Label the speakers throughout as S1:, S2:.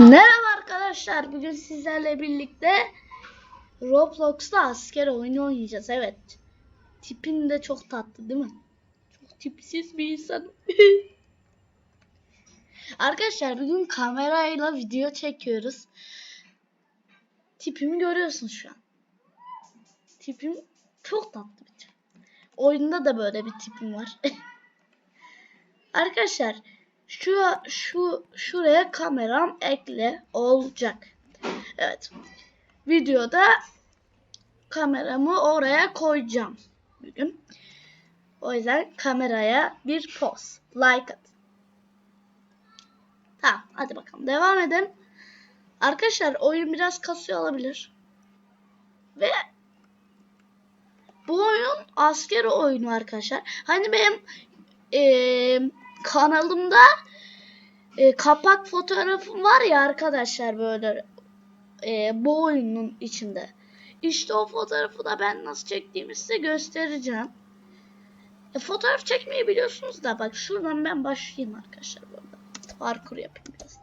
S1: Merhaba arkadaşlar. Bugün sizlerle birlikte Roblox'ta asker oyunu oynayacağız. Evet. Tipin de çok tatlı değil mi? Çok tipsiz bir insan. arkadaşlar bugün kamerayla video çekiyoruz. Tipimi görüyorsun şu an. Tipim çok tatlı bir tip. Oyunda da böyle bir tipim var. arkadaşlar şu şu şuraya kameram ekle olacak. Evet. Videoda kameramı oraya koyacağım bugün. O yüzden kameraya bir poz, like at. Tamam, hadi bakalım devam edelim. Arkadaşlar oyun biraz kasıyor olabilir. Ve bu oyun asker oyunu arkadaşlar. Hani benim eee kanalımda e, kapak fotoğrafım var ya arkadaşlar böyle e, bu oyunun içinde. İşte o fotoğrafı da ben nasıl çektiğimi size göstereceğim. E, fotoğraf çekmeyi biliyorsunuz da bak şuradan ben başlayayım arkadaşlar burada. Parkur yapayım biraz.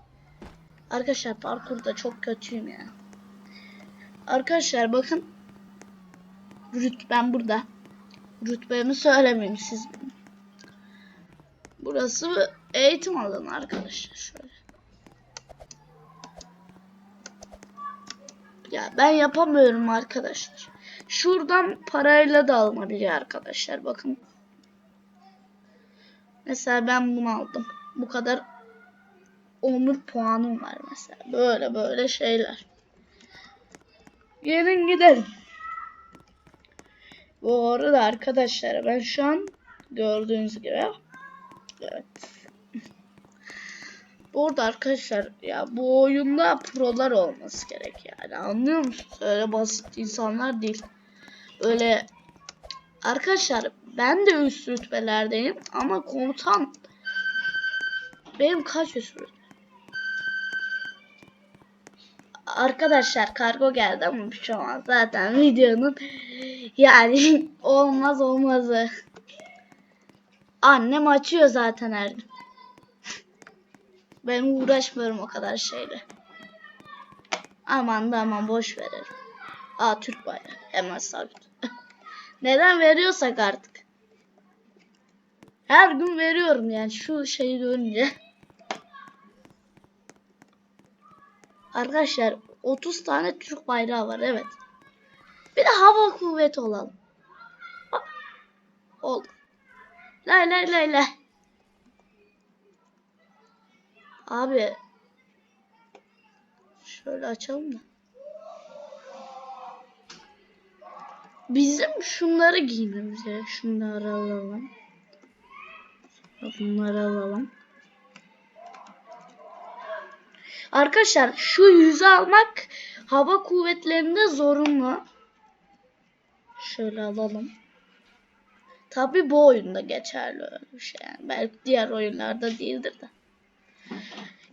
S1: Arkadaşlar parkurda çok kötüyüm ya. Arkadaşlar bakın. Rütbem burada. Rütbemi söylemeyeyim siz. Burası eğitim alanı arkadaşlar şöyle. Ya ben yapamıyorum arkadaşlar. Şuradan parayla da alınabiliyor arkadaşlar bakın. Mesela ben bunu aldım. Bu kadar onur puanım var mesela. Böyle böyle şeyler. Gelin gidelim. Bu arada arkadaşlar ben şu an gördüğünüz gibi Evet. Burada arkadaşlar ya bu oyunda prolar olması gerek yani anlıyor musunuz? Öyle basit insanlar değil. Öyle arkadaşlar ben de üst rütbelerdeyim ama komutan benim kaç üst? Arkadaşlar kargo geldi ama bir şey olmaz. Zaten videonun yani olmaz olmazı. Annem açıyor zaten her gün. Ben uğraşmıyorum o kadar şeyle. Aman da aman boş verelim. Aa Türk bayrağı. Hemen sabit. Neden veriyorsak artık. Her gün veriyorum yani şu şeyi görünce. Arkadaşlar 30 tane Türk bayrağı var evet. Bir de hava kuvveti olalım. Oldu. Lay lay lay lay. Abi. Şöyle açalım da. Bizim şunları giymemiz gerek. Şunları alalım. Bunları alalım. Arkadaşlar şu yüzü almak hava kuvvetlerinde zorunlu. Şöyle alalım. Tabi bu oyunda geçerli bir şey. Yani belki diğer oyunlarda değildir de.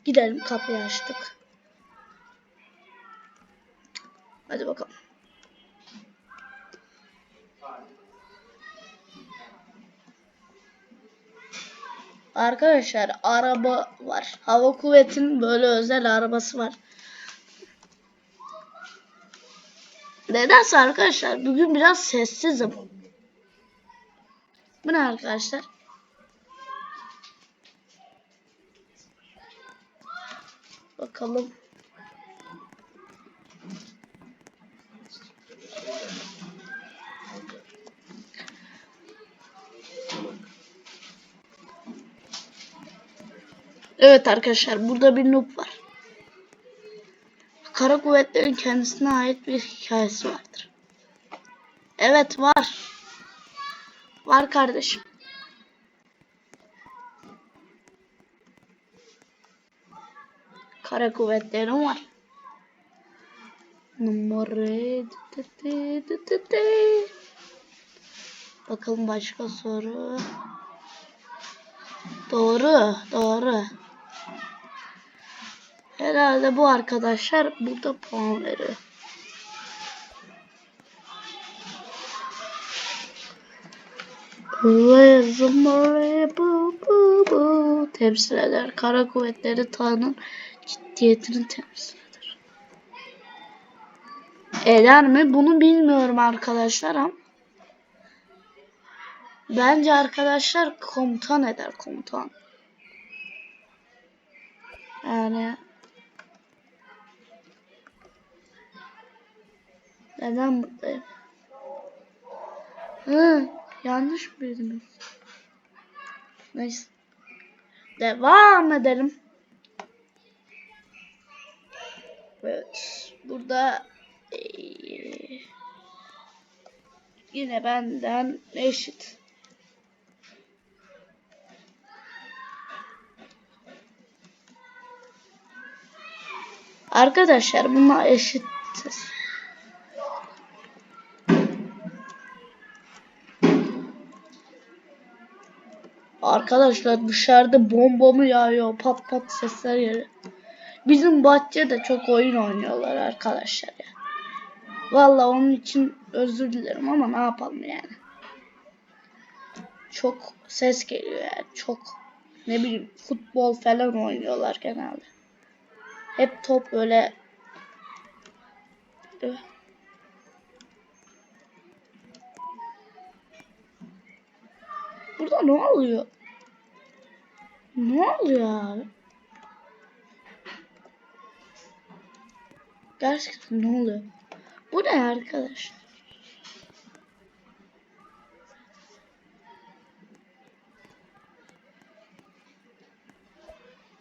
S1: Gidelim kapıyı açtık. Hadi bakalım. Arkadaşlar araba var. Hava kuvvetinin böyle özel arabası var. Nedense arkadaşlar bugün biraz sessizim. Bu ne arkadaşlar? Bakalım. Evet arkadaşlar burada bir noob var. Kara kuvvetlerin kendisine ait bir hikayesi vardır. Evet var. Var kardeşim. Kara kuvvetlerim var. Numara Bakalım başka soru. Doğru, doğru. Herhalde bu arkadaşlar burada puan veriyor. Temsil eder. Kara kuvvetleri Tanrı'nın ciddiyetini temsil eder. Eder mi? Bunu bilmiyorum arkadaşlar ama. Bence arkadaşlar komutan eder komutan. Yani neden buradayım? Hı, yanlış bildim? Neyse. Devam edelim. Evet. Burada eee, yine benden eşit. Arkadaşlar bunlar eşittir. Arkadaşlar dışarıda bomba mı yağıyor pat pat sesler geliyor. Bizim bahçede çok oyun oynuyorlar arkadaşlar ya. Vallahi onun için özür dilerim ama ne yapalım yani. Çok ses geliyor yani çok ne bileyim futbol falan oynuyorlar genelde. Hep top böyle Burada ne oluyor? Ne oluyor? Gerçekten ne oluyor? Bu ne arkadaş?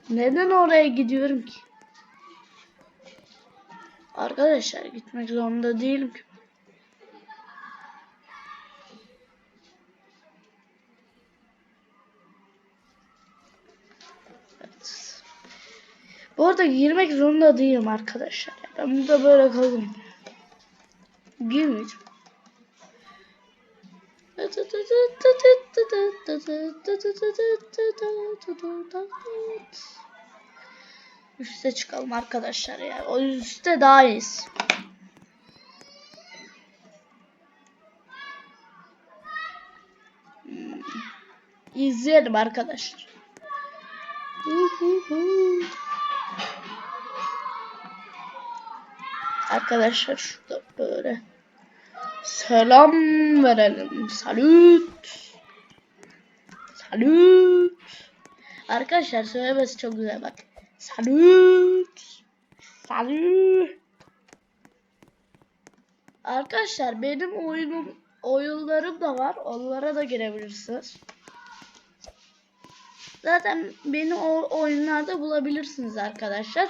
S1: Neden oraya gidiyorum ki? Arkadaşlar gitmek zorunda değilim ki. Bu arada girmek zorunda değilim arkadaşlar. Ben burada böyle kalırım. Girmeyeceğim. Üste çıkalım arkadaşlar ya. O üstte daha iyiyiz. Hmm. İzleyelim arkadaşlar. Arkadaşlar şurada böyle selam verelim. Salut. Salut. Arkadaşlar söylemesi çok güzel bak. Salut. Salut. Arkadaşlar benim oyunum oyunlarım da var. Onlara da girebilirsiniz. Zaten beni o oyunlarda bulabilirsiniz arkadaşlar.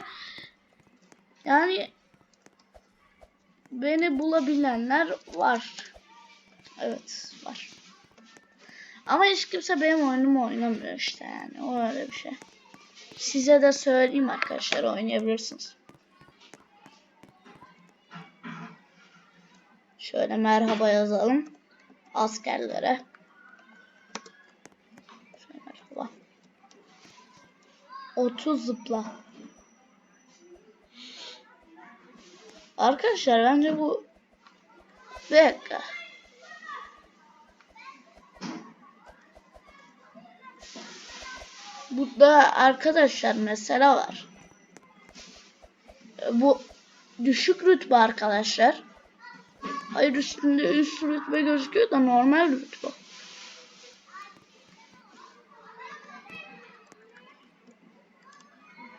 S1: Yani beni bulabilenler var. Evet var. Ama hiç kimse benim oyunumu oynamıyor işte yani. O öyle bir şey. Size de söyleyeyim arkadaşlar oynayabilirsiniz. Şöyle merhaba yazalım. Askerlere. Şöyle merhaba. 30 zıpla. Arkadaşlar bence bu bir dakika. Burada arkadaşlar mesela var. Bu düşük rütbe arkadaşlar. Hayır üstünde üst rütbe gözüküyor da normal rütbe.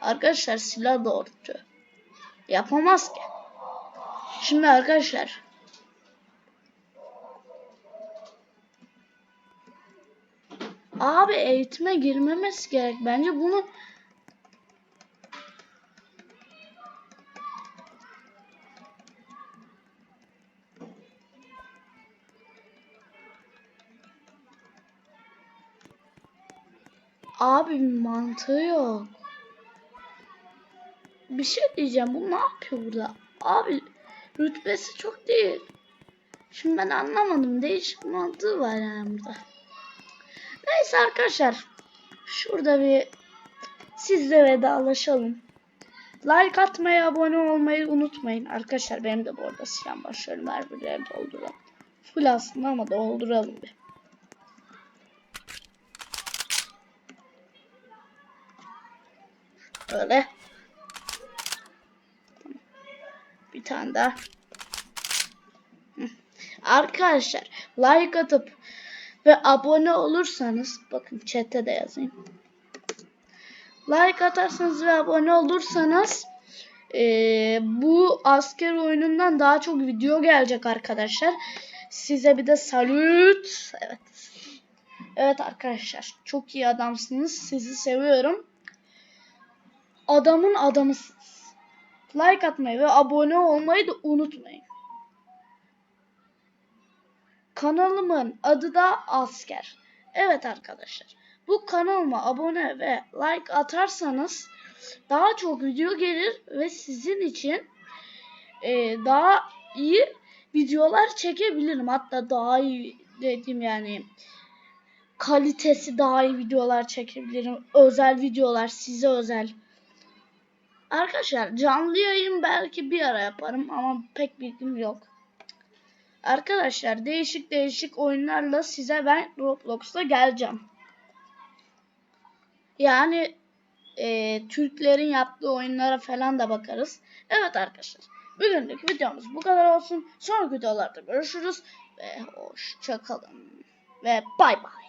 S1: Arkadaşlar silah doğrultuyor. Yapamaz ki. Şimdi arkadaşlar. Abi eğitime girmemesi gerek. Bence bunu Abi mantığı yok. Bir şey diyeceğim. Bu ne yapıyor burada? Abi Rütbesi çok değil. Şimdi ben anlamadım. Değişik mantığı var yani burada. Neyse arkadaşlar. Şurada bir sizle vedalaşalım. Like atmayı, abone olmayı unutmayın. Arkadaşlar benim de bu arada silah var. Şöyle dolduralım. Full aslında ama dolduralım bir. Öyle. Bir tane daha. Arkadaşlar like atıp ve abone olursanız bakın chat'te de yazayım. Like atarsanız ve abone olursanız eee, bu asker oyunundan daha çok video gelecek arkadaşlar. Size bir de salüt. Evet. Evet arkadaşlar çok iyi adamsınız. Sizi seviyorum. Adamın adamısınız. Like atmayı ve abone olmayı da unutmayın. Kanalımın adı da Asker. Evet arkadaşlar. Bu kanalıma abone ve like atarsanız daha çok video gelir ve sizin için e, daha iyi videolar çekebilirim. Hatta daha iyi dediğim yani kalitesi daha iyi videolar çekebilirim. Özel videolar size özel. Arkadaşlar canlı yayın belki bir ara yaparım ama pek bilgim yok. Arkadaşlar değişik değişik oyunlarla size ben Roblox'ta geleceğim. Yani e, Türklerin yaptığı oyunlara falan da bakarız. Evet arkadaşlar. Bugünlük videomuz bu kadar olsun. Sonraki videolarda görüşürüz. Ve hoşçakalın. Ve bay bay.